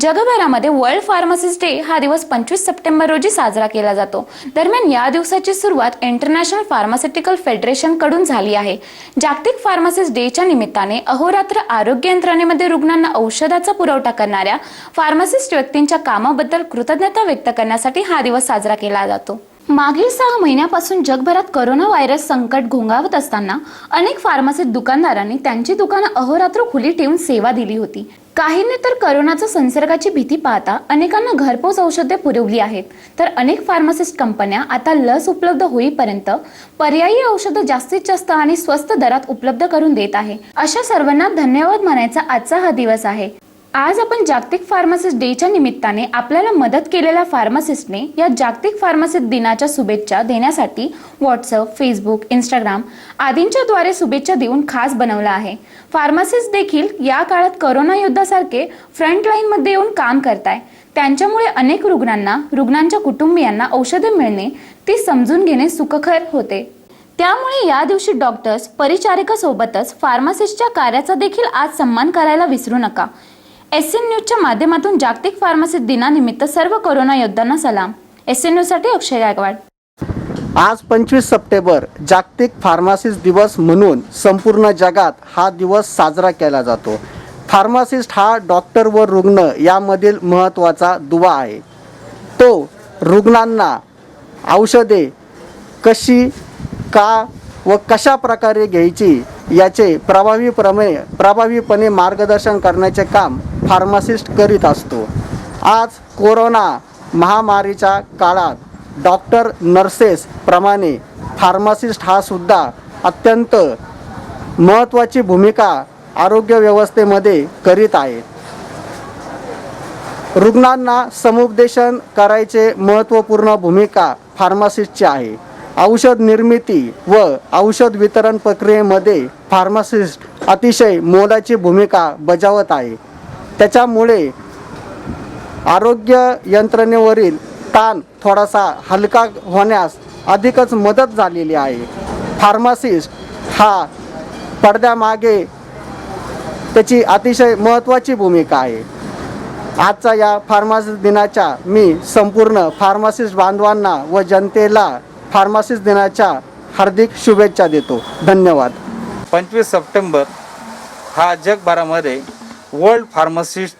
जगभरामध्ये world pharmacist day हा दिवस पंचवीस सप्टेंबर रोजी साजरा केला जातो. दरम्यान या दिवसाची सुरुवात इंटरनॅशनल फार्मास्युटिकल फेडरेशनकडून झाली आहे. जागतिक फार्मासिस्ट डेच्या निमित्ताने अहोरात्र आरोग्य यंत्रणेमध्ये रुग्णांना औषधाचा पुरवठा करणाऱ्या फार्मासिस्ट व्यक्तींच्या कामाबद्दल कृतज्ञता व्यक्त करण्यासाठी हा दिवस साजरा केला जातो. मागील सहा महिन्यापासून जगभरात करोना व्हायरस संकट घोंगावत असताना अनेक फार्मसीत दुकानदारांनी त्यांची दुकानं अहोरात्र खुली ठेवून सेवा दिली होती. काहींनी तर करोनाचा संसर्गाची भीती पाहता अनेकांना घरपोच औषधे पुरवली आहेत. तर अनेक फार्मासिस्ट कंपन्या आता लस उपलब्ध होईपर्यंत पर्यायी औषधं जास्तीत जास्त आणि स्वस्त दरात उपलब्ध करून देत आहे. अशा सर्वांना धन्यवाद म्हणायचा आजचा हा दिवस आहे. आज आपण जागतिक फार्मासिस्ट डेच्या निमित्ताने आपल्याला मदत केलेल्या फार्मासिस्टने या जागतिक फार्मासिस्ट दिनाच्या शुभेच्छा देण्यासाठी व्हॉट्सअप फेसबुक इंस्टाग्राम आदींच्या द्वारे शुभेच्छा देऊन खास बनवला आहे. फार्मासिस्ट देखील या काळात करोना युद्धासारखे फ्रंटलाईनमध्ये येऊन काम करताय. त्यांच्यामुळे अनेक रुग्णांना रुग्णांच्या कुटुंबियांना औषधे मिळणे ती समजून घेणे सुखकर होते. त्यामुळे या दिवशी डॉक्टर्स परिचारिकासोबतच फार्मासिस्टच्या कार्याचा देखील आज सन्मान करायला विसरू नका. एस एन न्यूजच्या माध्यमातून जागतिक फार्मसी दिनानिमित्त सर्व कोरोना योद्धांना सलाम. एस एन न्यूजसाठी अक्षय गायकवाड. आज पंचवीस सप्टेंबर जागतिक फार्मासिस्ट दिवस म्हणून संपूर्ण जगात हा दिवस साजरा केला जातो. फार्मासिस्ट हा डॉक्टर व रुग्ण यामधील महत्त्वाचा दुवा आहे. तो रुग्णांना औषधे कशी का व कशा प्रकारे घ्यायची याचे प्रभावीप्रमे प्रभावीपणे मार्गदर्शन करण्याचे काम फार्मासिस्ट करीत असतो. आज कोरोना महामारीच्या काळात डॉक्टर नर्सेसप्रमाणे फार्मासिस्ट हा सुद्धा अत्यंत महत्त्वाची भूमिका आरोग्य व्यवस्थेमध्ये करीत आहे. रुग्णांना समुपदेशन करायचे महत्त्वपूर्ण भूमिका फार्मासिस्टची आहे. औषध निर्मिती व औषध वितरण प्रक्रियेमध्ये फार्मासिस्ट अतिशय मोलाची भूमिका बजावत आहे. त्याच्यामुळे आरोग्य यंत्रणेवरील ताण थोडासा हलका होण्यास अधिकच मदत झालेली आहे. फार्मासिस्ट हा पडद्यामागे त्याची अतिशय महत्त्वाची भूमिका आहे. आजचा या फार्मासिस्ट दिनाच्या मी संपूर्ण फार्मासिस्ट बांधवांना व जनतेला फार्मासिस्ट दिनाच्या हार्दिक शुभेच्छा देतो. धन्यवाद. पंचवीस सप्टेंबर हा जगभरामध्ये वर्ल्ड फार्मासिस्ट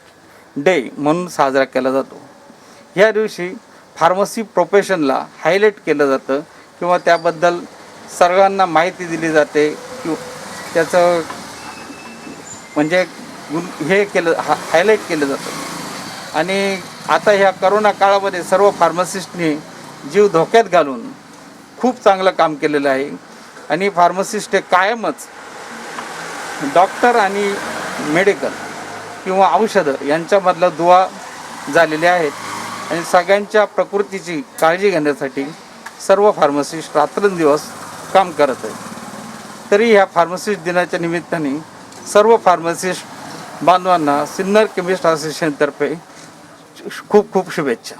डे म्हणून साजरा केला जातो. ह्या दिवशी फार्मसी प्रोफेशनला हायलाईट केलं जातं किंवा त्याबद्दल सर्वांना माहिती दिली जाते किंवा त्याचं म्हणजे गुण- हे केलं हा हायलाईट केलं जातं. आणि आता ह्या करोना काळामध्ये सर्व फार्मसिस्टने जीव धोक्यात घालून खूप चांगलं काम केलेलं आहे. आणि फार्मसिस्ट हे कायमच डॉक्टर आणि मेडिकल किंवा औषधं यांच्यामधला दुवा झालेले आहेत. आणि सगळ्यांच्या प्रकृतीची काळजी घेण्यासाठी सर्व फार्मसिस्ट रात्रंदिवस काम करत आहेत. तरी ह्या फार्मसिस्ट दिनाच्या निमित्ताने सर्व फार्मसिस्ट बांधवांना सिन्नर केमिस्ट असोसिएशनतर्फे खूप खूप शुभेच्छा.